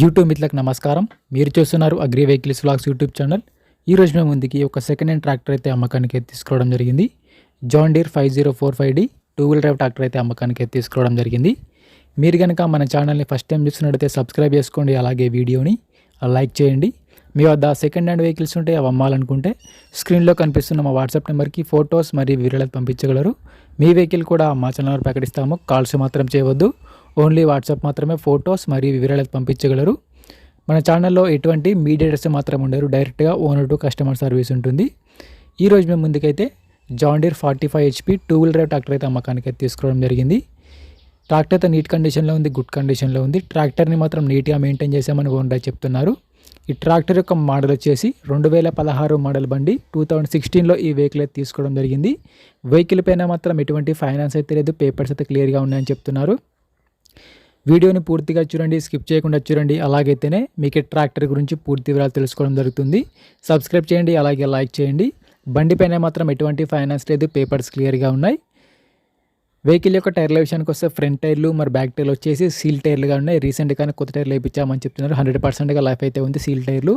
YouTube మిత్రులకు నమస్కారం. మీరు చూస్తున్నారు agri vehicles vlogs YouTube channel. ఈ రోజు మేము ముందుకి ఒక సెకండ్ హ్యాండ్ ట్రాక్టర్ అయితే అమ్మకానికి తీసుకురావడం తీసుకోవడం జరిగింది. John Deere five zero four five D two wheel drive tractor అయితే అమ్మకానికి అయితే తీసుకోవడం జరిగింది. మీరు కనుక మన ఛానల్ని ఫస్ట్ టైం చూస్తున్నట్టయితే సబ్స్క్రైబ్ చేసుకోండి అలాగే వీడియోని లైక్ చేయండి. మీ వద్ద సెకండ్ హ్యాండ్ వెహికల్స్ ఉంటే అవి అమ్మాలనుకుంటే స్క్రీన్లో కనిపిస్తున్న మా వాట్సాప్ నెంబర్కి ఫొటోస్ మరియు వివరాలు పంపించగలరు. మీ వెహికల్ కూడా మా ఛానల్ ప్రకటిస్తాము. కాల్స్ మాత్రం చేయవద్దు. ఓన్లీ వాట్సాప్ మాత్రమే ఫొటోస్ మరియు వివరాలు పంపించగలరు. మన ఛానల్లో ఎటువంటి మీడియేటర్స్ మాత్రం ఉండరు. డైరెక్ట్గా ఓనర్ టు కస్టమర్ సర్వీస్ ఉంటుంది. ఈరోజు మేము ముందుకైతే John Deere forty five HP two wheeler drive tractor అయితే అమ్మకానికి అయితే తీసుకోవడం జరిగింది. ట్రాక్టర్ అయితే నీట్ కండిషన్లో ఉంది గుడ్ కండిషన్లో ఉంది. ట్రాక్టర్ని మాత్రం నీట్గా మెయింటైన్ చేసామని ఓనర్ చెప్తున్నారు. ఈ ట్రాక్టర్ యొక్క మోడల్ వచ్చేసి రెండు వేల పదహారు మోడల్ బండి టూ థౌజండ్ సిక్స్టీన్లో ఈ వెహికల్ అయితే తీసుకోవడం జరిగింది. వెహికల్ పైన మాత్రం ఎటువంటి ఫైనాన్స్ అయితే లేదు పేపర్స్ అయితే క్లియర్గా ఉన్నాయని చెప్తున్నారు. వీడియోని పూర్తిగా చూడండి స్కిప్ చేయకుండా చూడండి. అలాగైతేనే మీకు ట్రాక్టర్ గురించి పూర్తి వివరాలు తెలుసుకోవడం జరుగుతుంది. సబ్స్క్రైబ్ చేయండి అలాగే లైక్ చేయండి. బండి పైన మాత్రం ఎటువంటి ఫైనాన్స్ లేదు పేపర్స్ క్లియర్గా ఉన్నాయి. వెహికల్ యొక్క టైర్ల విషయానికి వస్తే ఫ్రంట్ టైర్లు మరి బ్యాక్ టైర్లు వచ్చేసి సీల్ టైర్లుగా ఉన్నాయి. రీసెంట్గానే కొత్త టైర్లు వేయించామని చెప్తున్నారు. హండ్రెడ్ పర్సెంట్గా లైఫ్ అయితే ఉంది సీల్ టైర్లు.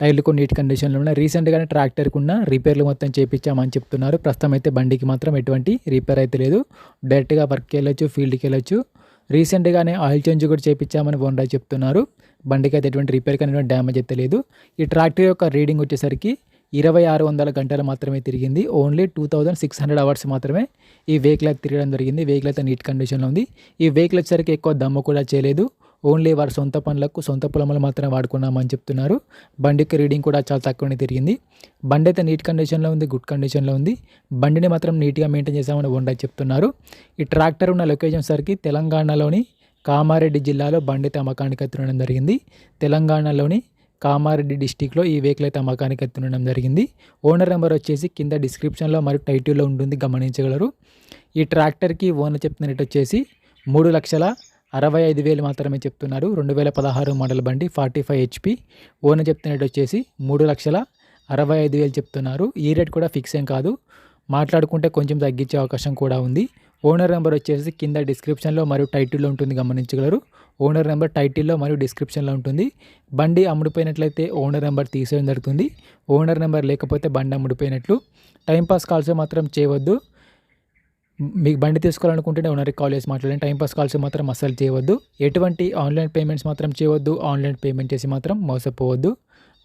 టైర్లు కొన్ని నీట్ కండిషన్లో ఉన్నాయి. రీసెంట్గానే ట్రాక్టర్కి ఉన్న రిపేర్లు మొత్తం చేయించామని చెప్తున్నారు. ప్రస్తుతం అయితే బండికి మాత్రం ఎటువంటి రిపేర్ అయితే లేదు. డైరెక్ట్గా వర్క్కి వెళ్ళొచ్చు ఫీల్డ్కి వెళ్ళొచ్చు. రీసెంట్గానే ఆయిల్ చేంజ్ కూడా చేయించామని బోండా చెప్తున్నారు. బండికి అయితే ఎటువంటి రిపేర్ కానీ డ్యామేజ్ అయితే లేదు. ఈ ట్రాక్టర్ యొక్క రీడింగ్ వచ్చేసరికి ఇరవై ఆరు వందల గంటలు మాత్రమే తిరిగింది. Only two thousand six hundred hours మాత్రమే ఈ వెహికల్ అయితే తిరగడం జరిగింది. వెహికల్ అయితే నీట్ కండిషన్లో ఉంది. ఈ వెహికల్ వచ్చేసరికి ఎక్కువ దమ్ము కూడా చేయలేదు. ఓన్లీ వారి సొంత పనులకు సొంత పొలంలో మాత్రమే వాడుకున్నామని చెప్తున్నారు. బండికి రీడింగ్ కూడా చాలా తక్కువనే తిరిగింది. బండి అయితే నీట్ కండిషన్లో ఉంది గుడ్ కండిషన్లో ఉంది. బండిని మాత్రం నీట్గా మెయింటైన్ చేసామని ఉండ చెప్తున్నారు. ఈ ట్రాక్టర్ ఉన్న లొకేషన్ సరికి తెలంగాణలోని కామారెడ్డి జిల్లాలో బండి అయితే అమ్మకానికి జరిగింది. తెలంగాణలోని కామారెడ్డి డిస్టిక్లో ఈ వెహికల్ అయితే అమ్మకానికి ఎత్తుండడం జరిగింది. ఓనర్ నెంబర్ వచ్చేసి కింద డిస్క్రిప్షన్లో మరియు టైటిల్లో ఉంటుంది గమనించగలరు. ఈ ట్రాక్టర్కి ఓనర్ చెప్తున్న రేట్ వచ్చేసి మూడు లక్షల అరవై ఐదు వేలు మాత్రమే చెప్తున్నారు. రెండు వేల పదహారు మోడల్ బండి ఫార్టీ ఫైవ్ హెచ్పి ఓనర్ చెప్తున్న రేట్ వచ్చేసి మూడు లక్షల అరవై ఐదు వేలు చెప్తున్నారు. ఈ రేట్ కూడా ఫిక్స్ ఏం కాదు. మాట్లాడుకుంటే కొంచెం తగ్గించే అవకాశం కూడా ఉంది. ఓనర్ నెంబర్ వచ్చేసి కింద డిస్క్రిప్షన్లో మరియు టైటిల్లో ఉంటుంది గమనించగలరు. ఓనర్ నెంబర్ టైటిల్లో మరియు డిస్క్రిప్షన్లో ఉంటుంది. బండి అమ్ముడిపోయినట్లయితే ఓనర్ నెంబర్ తీసేయడం జరుగుతుంది. ఓనర్ నెంబర్ లేకపోతే బండి అమ్ముడిపోయినట్లు. టైంపాస్ కాల్స్ మాత్రం చేయవద్దు. మీకు బండి తీసుకోవాలనుకుంటే ఓనర్కి కాల్ చేసి మాట్లాడండి. టైంపాస్ కాల్స్ మాత్రం అస్సలు చేయవద్దు. ఎటువంటి ఆన్లైన్ పేమెంట్స్ మాత్రం చేయవద్దు. ఆన్లైన్ పేమెంట్ చేసి మాత్రం మోసపోవద్దు.